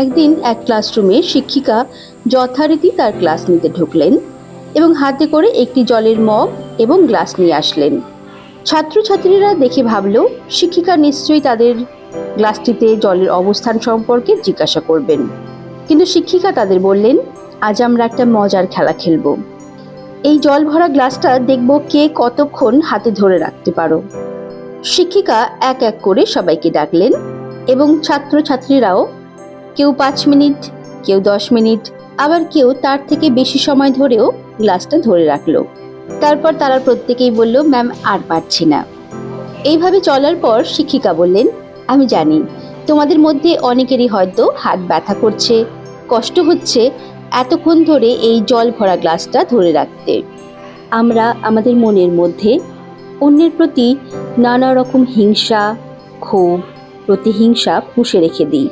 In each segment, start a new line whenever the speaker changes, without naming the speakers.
একদিন এক ক্লাসরুমে শিক্ষিকা যথারীতি তার ক্লাস নিতে ঢুকলেন এবং হাতে করে একটি জলের মগ এবং গ্লাস নিয়ে আসলেন। ছাত্রছাত্রীরা দেখে ভাবল, শিক্ষিকা নিশ্চয়ই তাদের গ্লাসটিতে জলের অবস্থান সম্পর্কে জিজ্ঞাসা করবেন। কিন্তু শিক্ষিকা তাদের বললেন, আজ আমরা একটা মজার খেলা খেলব। এই জল ভরা গ্লাসটা দেখব কে কতক্ষণ হাতে ধরে রাখতে পারো। শিক্ষিকা এক এক করে সবাইকে ডাকলেন এবং ছাত্রছাত্রীরাও কেউ পাঁচ মিনিট, কেউ দশ মিনিট, আবার কেউ তার থেকে বেশি সময় ধরেও গ্লাসটা ধরে রাখল। তারপর তারা প্রত্যেকেই বলল, ম্যাম, আর পারছি না। এইভাবে চলার পর শিক্ষিকা বললেন, আমি জানি, তোমাদের মধ্যে অনেকেরই হয়তো হাত ব্যথা করছে, কষ্ট হচ্ছে, এতক্ষণ ধরে এই জল ভরা গ্লাসটা ধরে রাখতে। আমরা আমাদের মনের মধ্যে অন্যের প্রতি নানা রকম হিংসা, ক্ষোভ, প্রতিহিংসা পুষে রেখে দিই।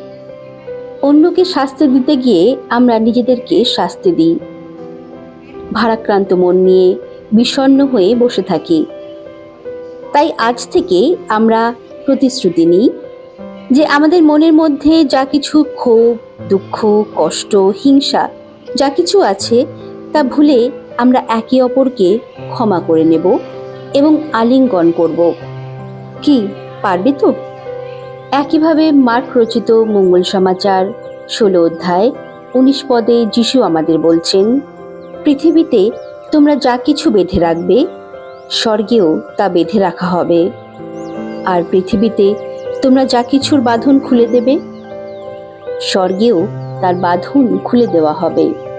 অন্যকে শাস্তি দিতে গিয়ে আমরা নিজেদেরকে শাস্তি দিই। ভারাক্রান্ত মন নিয়ে বিষণ্ণ হয়ে বসে থাকি। তাই আজ থেকে আমরা প্রতিশ্রুতি নিই যে আমাদের মনের মধ্যে যা কিছু ক্ষোভ, দুঃখ, কষ্ট, হিংসা যা কিছু আছে তা ভুলে আমরা একে অপরকে ক্ষমা করে নেব এবং আলিঙ্গন করব। কি, পারবে তো? একইভাবে মার্ক রচিত মঙ্গল সমাচার, ষোলো অধ্যায়, উনিশ পদে যিশু আমাদের বলছেন, পৃথিবীতে তোমরা যা কিছু বেঁধে রাখবে, স্বর্গেও তা বেঁধে রাখা হবে। আর পৃথিবীতে তোমরা যা কিছুর বাঁধন খুলে দেবে, স্বর্গেও তার বাঁধন খুলে দেওয়া হবে।